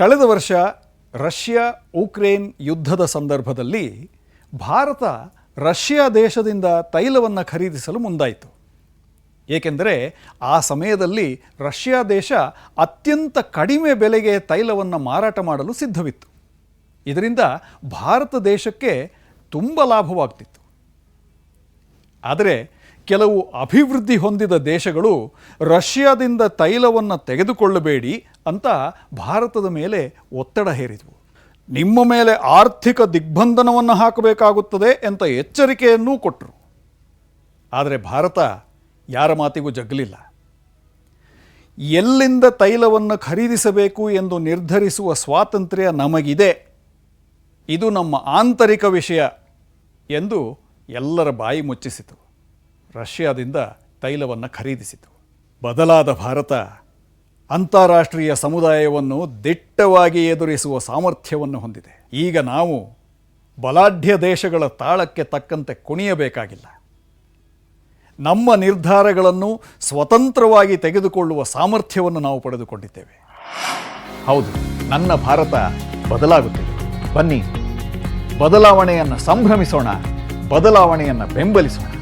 ಕಳೆದ ವರ್ಷ Russia Ukraine ಯುದ್ಧದ ಸಂದರ್ಭದಲ್ಲಿ ಭಾರತ ರಷ್ಯಾ ದೇಶದಿಂದ ತೈಲವನ್ನು ಖರೀದಿಸಲು ಮುಂದಾಯಿತು. ಏಕೆಂದರೆ ಆ ಸಮಯದಲ್ಲಿ ರಷ್ಯಾ ದೇಶ ಅತ್ಯಂತ ಕಡಿಮೆ ಬೆಲೆಗೆ ತೈಲವನ್ನು ಮಾರಾಟ ಮಾಡಲು ಸಿದ್ಧವಿತ್ತು. ಇದರಿಂದ ಭಾರತ ದೇಶಕ್ಕೆ ತುಂಬ ಲಾಭವಾಗ್ತಿತ್ತು. ಆದರೆ ಕೆಲವು ಅಭಿವೃದ್ಧಿ ಹೊಂದಿದ ದೇಶಗಳು ರಷ್ಯಾದಿಂದ ತೈಲವನ್ನು ತೆಗೆದುಕೊಳ್ಳಬೇಡಿ ಅಂತ ಭಾರತದ ಮೇಲೆ ಒತ್ತಡ ಹೇರಿದವು. ನಿಮ್ಮ ಮೇಲೆ ಆರ್ಥಿಕ ದಿಗ್ಬಂಧನವನ್ನು ಹಾಕಬೇಕಾಗುತ್ತದೆ ಅಂತ ಎಚ್ಚರಿಕೆಯನ್ನೂ ಕೊಟ್ಟರು ಆದರೆ ಭಾರತ ಯಾರ ಮಾತಿಗೂ ಜಗ್ಗಲಿಲ್ಲ ಎಲ್ಲಿಂದ ತೈಲವನ್ನು ಖರೀದಿಸಬೇಕು ಎಂದು ನಿರ್ಧರಿಸುವ ಸ್ವಾತಂತ್ರ್ಯ ನಮಗಿದೆ. ಇದು ನಮ್ಮ ಆಂತರಿಕ ವಿಷಯ ಎಂದು ಎಲ್ಲರ ಬಾಯಿ ಮುಚ್ಚಿಸಿತು. ರಷ್ಯಾದಿಂದ ತೈಲವನ್ನು ಖರೀದಿಸಿತು. ಬದಲಾದ ಭಾರತ ಅಂತಾರಾಷ್ಟ್ರೀಯ ಸಮುದಾಯವನ್ನು ದಿಟ್ಟವಾಗಿ ಎದುರಿಸುವ ಸಾಮರ್ಥ್ಯವನ್ನು ಹೊಂದಿದೆ. ಈಗ ನಾವು ಬಲಾಢ್ಯ ದೇಶಗಳ ತಾಳಕ್ಕೆ ತಕ್ಕಂತೆ ಕುಣಿಯಬೇಕಾಗಿಲ್ಲ. ನಮ್ಮ ನಿರ್ಧಾರಗಳನ್ನು ಸ್ವತಂತ್ರವಾಗಿ ತೆಗೆದುಕೊಳ್ಳುವ ಸಾಮರ್ಥ್ಯವನ್ನು ನಾವು ಪಡೆದುಕೊಂಡಿದ್ದೇವೆ. ಹೌದು, ನನ್ನ ಭಾರತ ಬದಲಾಗುತ್ತಿದೆ. ಬನ್ನಿ, ಬದಲಾವಣೆಯನ್ನು ಸಂಭ್ರಮಿಸೋಣ, ಬದಲಾವಣೆಯನ್ನು ಬೆಂಬಲಿಸೋಣ.